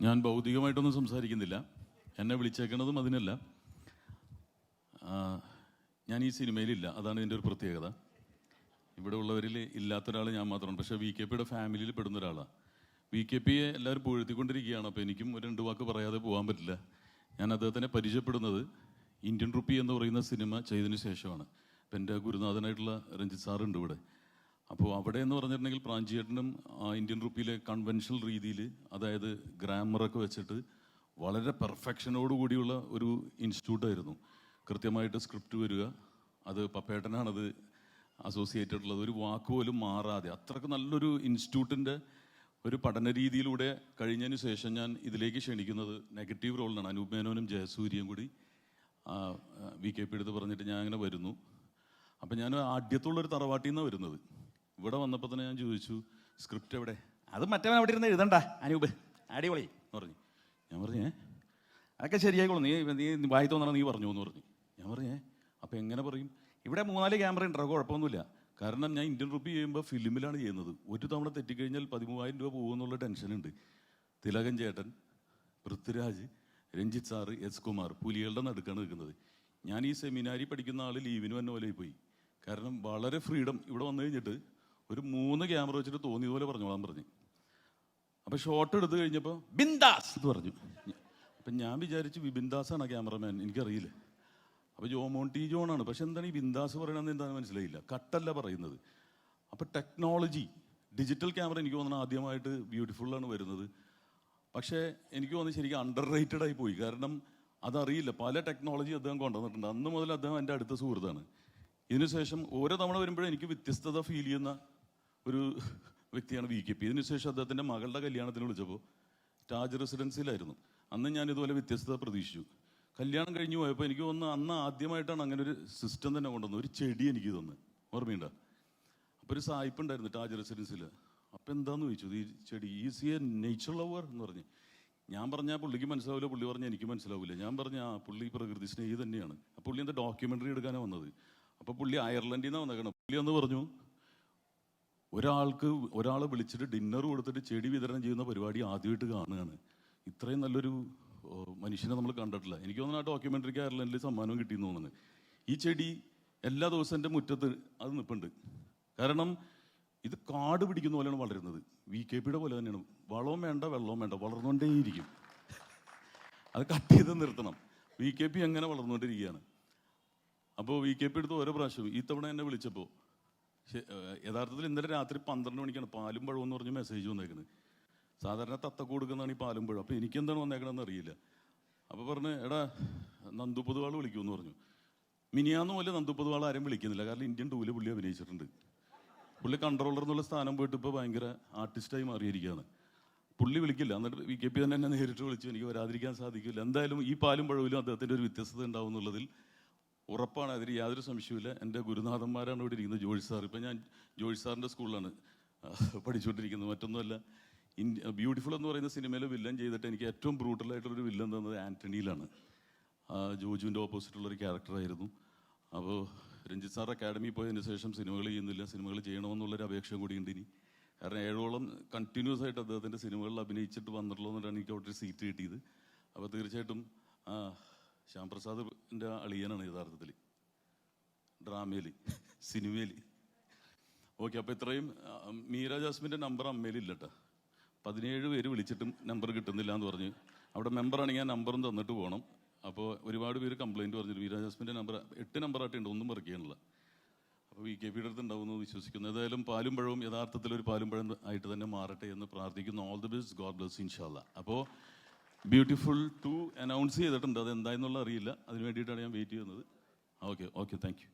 ഞാൻ ഭൗതികമായിട്ടൊന്നും സംസാരിക്കുന്നില്ല. എന്നെ വിളിച്ചേക്കണതും അതിനല്ല. ഞാൻ ഈ സിനിമയിലില്ല. അതാണ് ഇതിന്റെ ഒരു പ്രത്യേകത. ഇവിടെ ഉള്ളവരിൽ ഇല്ലാത്ത ഒരാൾ ഞാൻ മാത്രമാണ്. പക്ഷേ വി കെ പിയുടെ ഫാമിലിയിൽ പെടുന്ന ഒരാളാണ് വി കെ പിയെ എല്ലാവരും പുകഴ്ത്തിക്കൊണ്ടിരിക്കുകയാണ്. അപ്പോൾ എനിക്കും ഒരു രണ്ട് വാക്ക് പറയാതെ പോകാൻ പറ്റില്ല. ഞാൻ അദ്ദേഹത്തിനെ പരിചയപ്പെടുന്നത് ഇന്ത്യൻ റുപ്പി എന്ന് പറയുന്ന സിനിമ ചെയ്തതിന് ശേഷമാണ്. അപ്പം എന്റെ ഗുരുനാഥനായിട്ടുള്ള രഞ്ജിത്ത് സാറുണ്ട് ഇവിടെ. അപ്പോൾ അവിടെ എന്ന് പറഞ്ഞിട്ടുണ്ടെങ്കിൽ പ്രാഞ്ചിയേട്ടനും ഇന്ത്യൻ റുപ്പിയിലെ കൺവെൻഷണൽ രീതിയിൽ അതായത് ഗ്രാമറൊക്കെ വെച്ചിട്ട് വളരെ പെർഫെക്ഷനോട് കൂടിയുള്ള ഒരു ഇൻസ്റ്റിറ്റ്യൂട്ടായിരുന്നു കൃത്യമായിട്ട് സ്ക്രിപ്റ്റ് വരിക അത് പപ്പേട്ടനാണത് അസോസിയേറ്റഡ് ഉള്ളത് ഒരു വാക്ക് പോലും മാറാതെ അത്രയ്ക്ക് നല്ലൊരു ഇൻസ്റ്റിറ്റ്യൂട്ടിന്റെ ഒരു പഠന രീതിയിലൂടെ കഴിഞ്ഞതിന് ശേഷം ഞാൻ ഇതിലേക്ക് ക്ഷണിക്കുന്നത് നെഗറ്റീവ് റോളിനാണ് അനൂപ് മേനോനും ജയസൂര്യയും കൂടി വി കെ പി എടുത്ത് പറഞ്ഞിട്ട് ഞാൻ അങ്ങനെ വരുന്നു. അപ്പം ഞാൻ ആദ്യത്തുള്ളൊരു തറവാട്ടിൽ നിന്നാണ് വരുന്നത്. ഇവിടെ വന്നപ്പോൾ തന്നെ ഞാൻ ചോദിച്ചു സ്ക്രിപ്റ്റ് എവിടെ? അത് മറ്റവൻ അവിടെ ഇരുന്ന് എഴുതണ്ട അനൂപ്. അടിപൊളി എന്ന് പറഞ്ഞു. ഞാൻ പറഞ്ഞു അതൊക്കെ ശരിയായിക്കോളും. നീ നീ വായി തോന്നണം നീ പറഞ്ഞു എന്ന് പറഞ്ഞു. ഞാൻ പറഞ്ഞു അപ്പോൾ അപ്പം എങ്ങനെ പറയും? ഇവിടെ മൂന്നാൽ ക്യാമറ ഉണ്ടാവും കുഴപ്പമൊന്നുമില്ല. കാരണം ഞാൻ ഇന്ത്യൻ റുപ്പി ചെയ്യുമ്പോൾ ഫിലിമിലാണ് ചെയ്യുന്നത്. ഒരു തവണ തെറ്റിക്കഴിഞ്ഞാൽ പതിമൂവായിരം രൂപ പോകുമെന്നുള്ള ടെൻഷനുണ്ട് തിലകൻ ചേട്ടൻ പൃഥ്വിരാജ് രഞ്ജിത്ത് സാറ് എസ് കുമാർ പുലികളുടെ നടുക്കാണ് നിൽക്കുന്നത്. ഞാൻ ഈ സെമിനാരി പഠിക്കുന്ന ആൾ ലീവിന് വന്ന പോലെ പോയി കാരണം വളരെ ഫ്രീഡം ഇവിടെ വന്നു കഴിഞ്ഞിട്ട് ഒരു മൂന്ന് ക്യാമറ വെച്ചിട്ട് തോന്നിയതുപോലെ പറഞ്ഞോളാൻ പറഞ്ഞു. അപ്പോൾ ഷോട്ട് എടുത്തു കഴിഞ്ഞപ്പോൾ ബിന്ദാസ് എന്ന് പറഞ്ഞു. അപ്പം ഞാൻ വിചാരിച്ചു വിബിന്ദാസാണ് ക്യാമറമാൻ? എനിക്കറിയില്ല. ടി ജോണാണ് പക്ഷെ എന്താണ് ഈ ബിന്ദാസ് പറയണമെന്ന് എന്താണെന്ന് മനസ്സിലായില്ല. കട്ടല്ല പറയുന്നത്. അപ്പോൾ ടെക്നോളജി ഡിജിറ്റൽ ക്യാമറ എനിക്ക് തോന്നുന്നത് ആദ്യമായിട്ട് ബ്യൂട്ടിഫുൾ ആണ് വരുന്നത്. പക്ഷേ എനിക്ക് തോന്നുന്നു ശരിക്കും അണ്ടർ റേറ്റഡ് ആയി പോയി. കാരണം അതറിയില്ല. പല ടെക്നോളജി അദ്ദേഹം കൊണ്ടുവന്നിട്ടുണ്ട്. അന്ന് മുതൽ അദ്ദേഹം എന്റെ അടുത്ത സുഹൃത്താണ്. ഇതിനുശേഷം ഓരോ തവണ വരുമ്പോഴും എനിക്ക് വ്യത്യസ്തത ഫീൽ ചെയ്യുന്ന ഒരു വ്യക്തിയാണ് വി കെ പി. ഇതിനുശേഷം അദ്ദേഹത്തിന്റെ മകളുടെ കല്യാണത്തിന് വിളിച്ചപ്പോൾ താജ് റെസിഡൻസിലായിരുന്നു അന്ന് ഞാൻ ഇതുപോലെ വ്യത്യസ്തത പ്രതീക്ഷിച്ചു. കല്യാണം കഴിഞ്ഞു പോയപ്പോൾ എനിക്ക് ഒന്ന് അന്ന് ആദ്യമായിട്ടാണ് അങ്ങനെ ഒരു സിസ്റ്റം തന്നെ കൊണ്ടുവന്നത്. ഒരു ചെടി എനിക്ക് തന്നു ഓർമ്മയുണ്ട? അപ്പോൾ ഒരു സായിപ്പ് ഉണ്ടായിരുന്നു താജ് റെസിഡൻസിൽ അപ്പോൾ എന്താന്ന് ചോദിച്ചു? ഈ ചെടി ഈസ് എ നേച്ചർ ലവർ എന്ന് പറഞ്ഞ്. ഞാൻ പറഞ്ഞാൽ പുള്ളിക്ക് മനസ്സിലാവില്ല പുള്ളി പറഞ്ഞാൽ എനിക്ക് മനസ്സിലാവില്ല. ഞാൻ പറഞ്ഞ ആ പുള്ളി പ്രകൃതി സ്നേഹി തന്നെയാണ്. അപ്പോൾ പുള്ളി എന്താ ഡോക്യുമെന്ററി എടുക്കാനാണ് വന്നത്? അപ്പോൾ പുള്ളി അയർലൻഡിൽ നിന്നാണ് വന്നേക്കണം. പുള്ളി ഒന്ന് പറഞ്ഞു ഒരാൾക്ക് ഒരാളെ വിളിച്ചിട്ട് ഡിന്നർ കൊടുത്തിട്ട് ചെടി വിതരണം ചെയ്യുന്ന പരിപാടി ആദ്യമായിട്ട് കാണുകയാണ്. ഇത്രയും നല്ലൊരു മനുഷ്യനെ നമ്മൾ കണ്ടിട്ടില്ല. എനിക്ക് തോന്നുന്നു ആ ഡോക്യുമെന്ററിക്ക് അയർലൻഡിൽ സമ്മാനം കിട്ടിയെന്ന് തോന്നുന്നത് ഈ ചെടി എല്ലാ ദിവസവും എന്റെ മുറ്റത്ത് അത് നിൽപ്പുണ്ട് കാരണം ഇത് കാട് പിടിക്കുന്ന പോലെയാണ് വളരുന്നത്. വി കെ പിയുടെ പോലെ തന്നെയാണ്. വളവും വേണ്ട വെള്ളവും വേണ്ട വളർന്നുകൊണ്ടേയിരിക്കും. അത് കട്ട് ചെയ്ത് നിർത്തണം. വി കെ പി അങ്ങനെ വളർന്നുകൊണ്ടിരിക്കുകയാണ്. അപ്പോൾ വി കെ പി എടുത്ത് ഓരോ പ്രാവശ്യവും ഈ തവണ എന്നെ വിളിച്ചപ്പോൾ യഥാർത്ഥത്തിൽ ഇന്നലെ രാത്രി പന്ത്രണ്ട് മണിക്കാണ് പാലും പഴവും എന്ന് പറഞ്ഞ് മെസ്സേജ് വന്നേക്കുന്നത് സാധാരണ തത്ത കൊടുക്കുന്നതാണ് ഈ പാലും പഴം അപ്പോൾ എനിക്കെന്താണ് വന്നേക്കണമെന്ന് അറിയില്ല. അപ്പോൾ പറഞ്ഞ് എടാ നന്ദു പൊതുവാൾ വിളിക്കുമെന്ന് പറഞ്ഞു. മിനിയാന്ന് പോലെ നന്ദു പൊതുവാൾ ആരും വിളിക്കുന്നില്ല. കാരണം ഇന്ത്യൻ ടൂൽ പുള്ളി അഭിനയിച്ചിട്ടുണ്ട്. പുള്ളി കൺട്രോളർ എന്നുള്ള സ്ഥാനം പോയിട്ട് ഇപ്പോൾ ഭയങ്കര ആർട്ടിസ്റ്റായി മാറിയിരിക്കുകയാണ്. പുള്ളി വിളിക്കില്ല. എന്നിട്ട് വി കെ പി തന്നെ എന്നെ നേരിട്ട് വിളിച്ചു. എനിക്ക് വരാതിരിക്കാൻ സാധിക്കില്ല. എന്തായാലും ഈ പാലും പഴവിലും അദ്ദേഹത്തിന്റെ ഒരു വ്യത്യസ്തത ഉണ്ടാവും എന്നുള്ളതിൽ ഉറപ്പാണ് അതിൽ യാതൊരു സംശയമില്ല എന്റെ ഗുരുനാഥന്മാരാണ് ഇവിടെ ഇരിക്കുന്നത് ജോയിസ് സാർ. ഇപ്പം ഞാൻ ജോയിസ് സാറിന്റെ സ്കൂളിലാണ് പഠിച്ചുകൊണ്ടിരിക്കുന്നത്. മറ്റൊന്നുമല്ല ഇന്ത്യ ബ്യൂട്ടിഫുൾ എന്ന് പറയുന്ന സിനിമയിൽ വില്ലൻ ചെയ്തിട്ട് എനിക്ക് ഏറ്റവും ബ്രൂട്ടലായിട്ടുള്ളൊരു വില്ലൻ തന്നത് ആന്റണിയിലാണ് ജോജുവിന്റെ ഓപ്പോസിറ്റുള്ള ഒരു ക്യാരക്ടറായിരുന്നു. അപ്പോൾ രഞ്ജിത്ത് സാർ അക്കാഡമി പോയതിന് ശേഷം സിനിമകൾ ചെയ്യുന്നില്ല സിനിമകൾ ചെയ്യണമെന്നുള്ളൊരു അപേക്ഷ കൂടിയുണ്ട് ഇനി. കാരണം ഏഴോളം കണ്ടിന്യൂസ് ആയിട്ട് അദ്ദേഹത്തിന്റെ സിനിമകളിൽ അഭിനയിച്ചിട്ട് വന്നിട്ടുള്ളൂ എന്നിട്ടാണ് എനിക്ക് അവിടെ ഒരു സീറ്റ് കിട്ടിയത്. അപ്പോൾ തീർച്ചയായിട്ടും ശ്യാം പ്രസാദിന്റെ അളിയനാണ് യഥാർത്ഥത്തിൽ ഡ്രാമയിൽ സിനിമയിൽ ഓക്കെ അപ്പോൾ ഇത്രയും മീര ജാസ്മിന്റെ നമ്പർ അമ്മയിലില്ല കേട്ടോ പതിനേഴ് പേര് വിളിച്ചിട്ടും നമ്പർ കിട്ടുന്നില്ല എന്ന് പറഞ്ഞ്. അവിടെ മെമ്പറാണെങ്കിൽ ആ നമ്പറും തന്നിട്ട് പോകണം അപ്പോൾ ഒരുപാട് പേര് കംപ്ലൈന്റ് പറഞ്ഞിട്ട് മീര ജാസ്മിന്റെ നമ്പർ എട്ട് നമ്പറായിട്ടുണ്ട് ഒന്നും പറിക്കാനുള്ള അപ്പോൾ വി കെ പിയുടെ അടുത്ത് ഉണ്ടാവുമെന്ന് വിശ്വസിക്കുന്നു. ഏതായാലും പാലും പഴവും യഥാർത്ഥത്തിൽ ഒരു പാലും പഴം ആയിട്ട് തന്നെ മാറട്ടെ എന്ന് പ്രാർത്ഥിക്കുന്നു. All the best God bless ഇൻഷാല്ല അപ്പോൾ ബ്യൂട്ടിഫുൾ ടു അനൗൺസ് ചെയ്തിട്ടുണ്ട്. അത് എന്തായെന്നുള്ള അറിയില്ല. അതിന് വേണ്ടിയിട്ടാണ് ഞാൻ വെയിറ്റ് ചെയ്യുന്നത്. ഓക്കെ. Okay thank